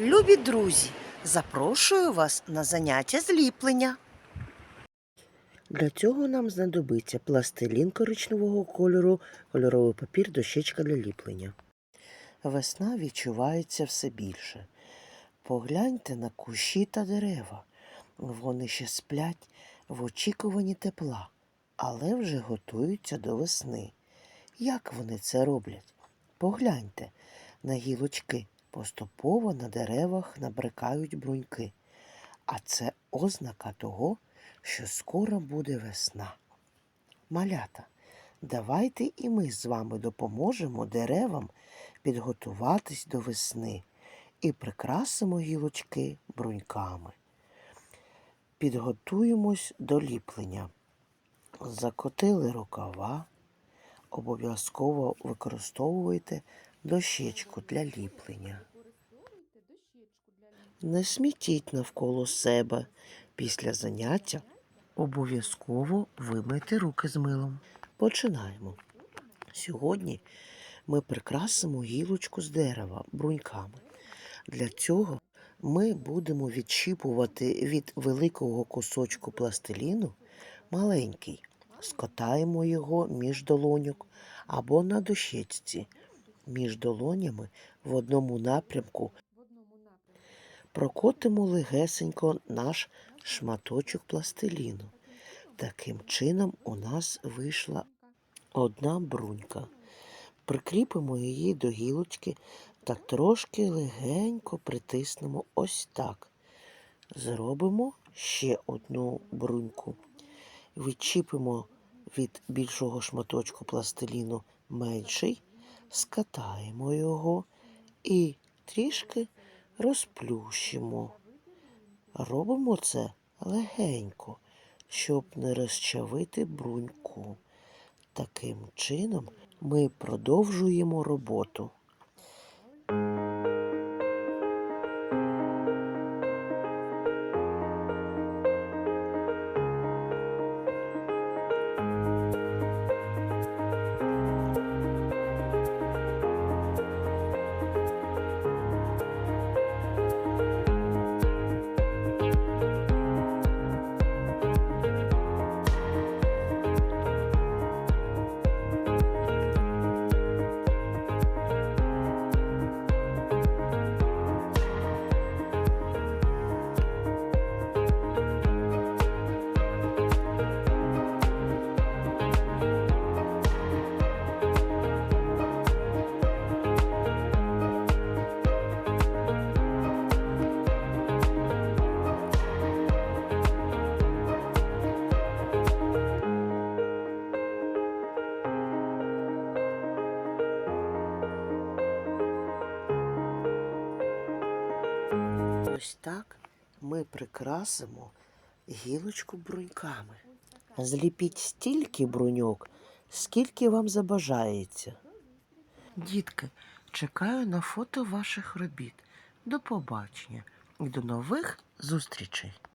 Любі друзі, запрошую вас на заняття зліплення. Для цього нам знадобиться пластилін коричневого кольору, кольоровий папір, дощечка для ліплення. Весна відчувається все більше. Погляньте на кущі та дерева. Вони ще сплять в очікуванні тепла, але вже готуються до весни. Як вони це роблять? Погляньте на гілочки. Поступово на деревах набрикають бруньки. А це ознака того, що скоро буде весна. Малята, давайте і ми з вами допоможемо деревам підготуватись до весни і прикрасимо гілочки бруньками. Підготуємось до ліплення. Закотили рукава, обов'язково використовуйте дощечку для ліплення. Не смітіть навколо себе. Після заняття обов'язково вимийте руки з милом. Починаємо. Сьогодні ми прикрасимо гілочку з дерева бруньками. Для цього ми будемо відщіпувати від великого кусочку пластиліну маленький. Скотаємо його між долоньок або на дощечці. Між долонями в одному напрямку прокотимо легесенько наш шматочок пластиліну. Таким чином у нас вийшла одна брунька. Прикріпимо її до гілочки та трошки легенько притиснемо ось так. Зробимо ще одну бруньку. Відчіпимо від більшого шматочку пластиліну менший, скатаємо його і трішки розплющимо. Робимо це легенько, щоб не розчавити бруньку. Таким чином ми продовжуємо роботу. Ось так ми прикрасимо гілочку бруньками. Зліпіть стільки бруньок, скільки вам забажається. Дітки, чекаю на фото ваших робіт. До побачення і до нових зустрічей!